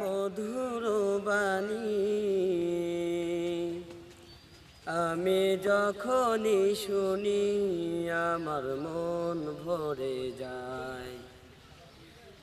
মধুর বাণী আমি যখনই শুনি আমার মন ভরে যায়।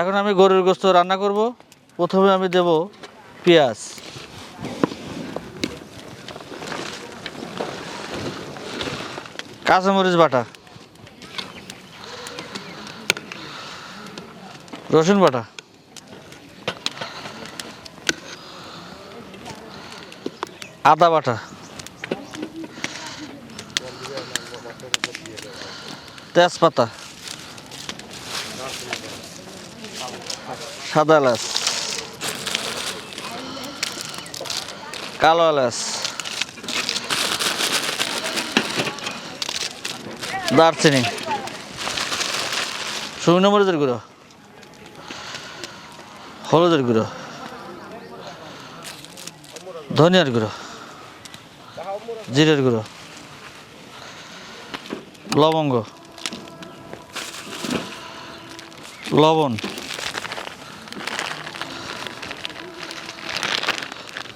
এখন আমি গরুর গোস্ত রান্না করব। প্রথমে আমি দেব পেঁয়াজ। কাঁচামরিচ বাটা। রসুন বাটা। আদা বাটা। তেজপাতা। সাদা এলাচ। কালো এলাচ। দারচিনি। শুকনো মরিচের গুঁড়ো। হলুদের গুঁড়ো। ধনিয়ার গুঁড়ো। জিরের গুঁড়ো। লবঙ্গ। লবণ।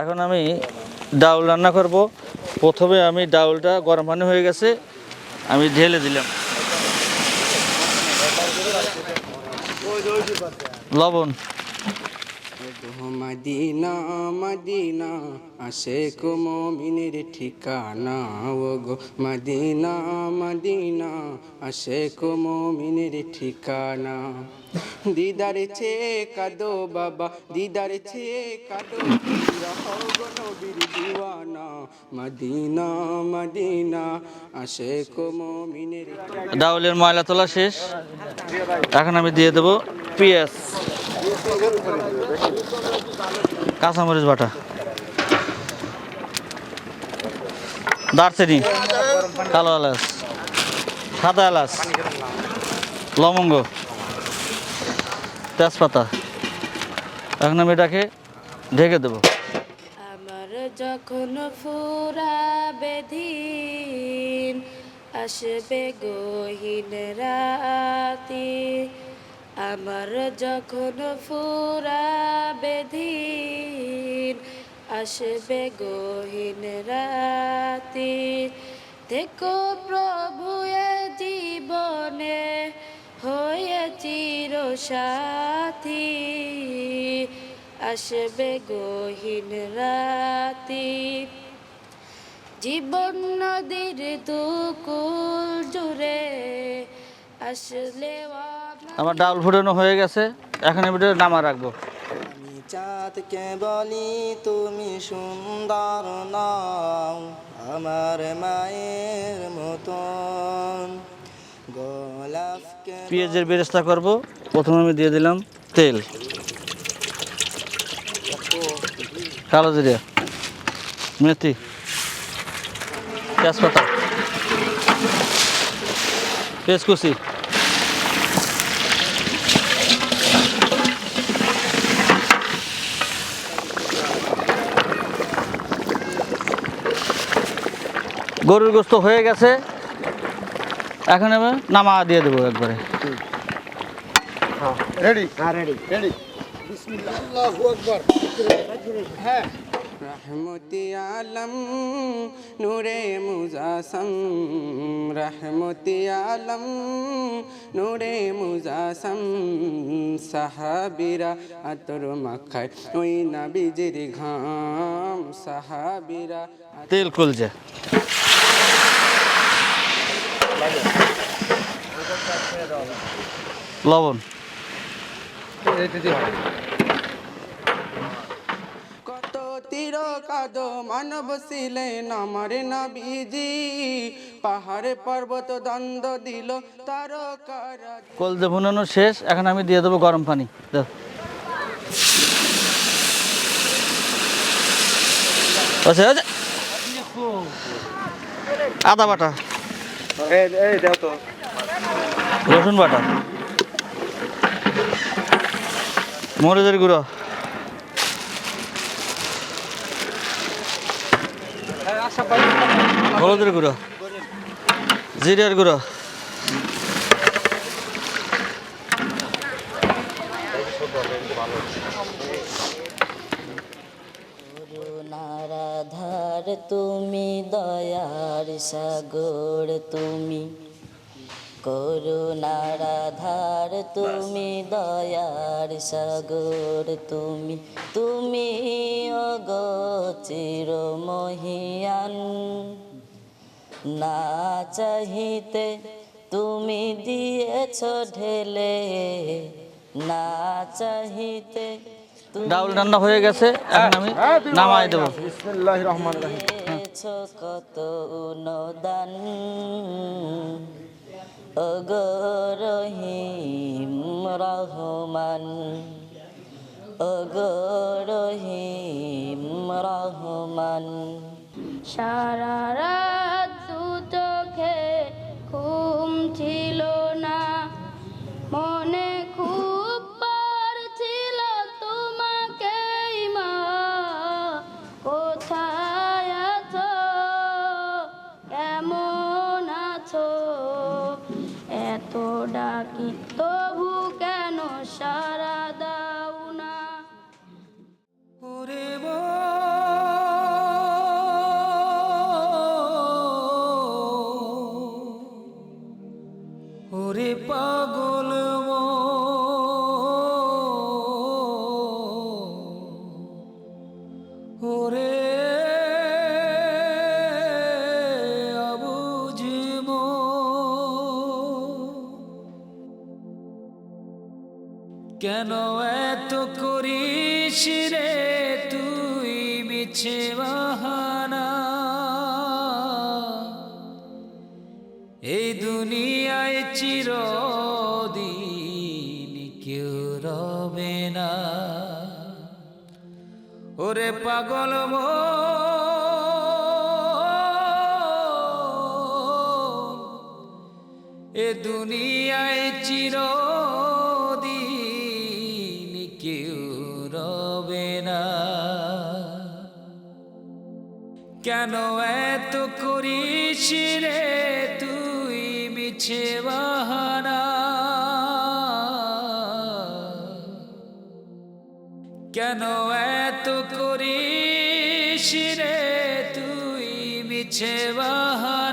এখন আমি ডাউল রান্না করব। প্রথমে আমি ডাউলটা গরম পানি হয়ে গেছে, আমি ঢেলে দিলাম। লবণ। মদিনা মদিনা আসে কো মমিনের ঠিকানা ও গো মদিনা মদিনা আসে কো মমিনের ঠিকানা। দিদার ছে কাদো বাবা, দিদার ছে কাদো ডাউলের ময়লা তোলা শেষ। এখন আমি দিয়ে দেবো পেঁয়াজ কাঁচামরিচ বাটা। দারচিনি, কালো এলাচ, সাদা এলাচ, লবঙ্গ, তেজপাতা। এখন আমি এটাকে ঢেকে দেবো। আমার যখন ফুরাবে দিন আসবে গহীন রাতি। আমার যখন ফুরাবে দিন আসবে গহীন রাতি, দেখো প্রভু জীবনে হয়ে চির সাথী আসবে গহীন রাতি, জীবন নদীর দুকুল জুড়ে আসলে আমার ডাউল ফুটানো হয়ে গেছে এখন আমি নামা রাখব। চাঁদকে বলি তুমি সুন্দর নাও আমার মায়ের মতন। গোলাপকে পেঁয়াজের বেরেস্তা করব প্রথমে আমি দিয়ে দিলাম তেল। কালো জিরে মেথি তেজপাতা পেঁয়াজ কুচি গরুর গোস্ত হয়ে গেছে। এখন আমি নামা দিয়ে দেবো একবারে। রেডি? হ্যাঁ রেডি। রেডি? বিসমিল্লাহ আল্লাহু আকবার। হ্যাঁ। রহমতি আলম নূরে মুজাসম। রহমতি আলম নূরে মুজাসম। সাহাবিরা আতর মাখায়। ওই নাবিজের ঘাম সাহাবিরা তেল কলজা লবণ। কত তীর কাদ মানব ছিলেন আমার নবীজি। পাহাড়ে পর্বত দ্বন্দ্ব দিল তারকারা কলজা ভুনানো শেষ এখন আমি দিয়ে দেবো গরম পানি। আচ্ছা আচ্ছা আদা বাটা। রসুন বাটা। মরিচের গুঁড়ো। হলুদের গুঁড়ো। জিরার গুঁড়ো। তুমি দয়ার সাগর তুমি করুণারাধার তুমি দয়ার সাগর তুমি তুমি অগচির মহিয়ান না চাহিতে তুমি দিয়েছ ঢেলে না চাহিতে ডাউল রান্না হয়ে গেছে এখন আমি নামাই দেবো। দিয়েছ কত নদান অগরহিম রহমান অগরহিম রহমান সারা ডাকি তবু কেন সারা দাও না? ওরে ওরে পাগল। ওরে পাগল এ দুনিয়ায় চিরদিন কেউ রবে না। কেন এত করিস রে তুই মিছে বাহানা কেন এত করিস রে তুই মিছে বাহানা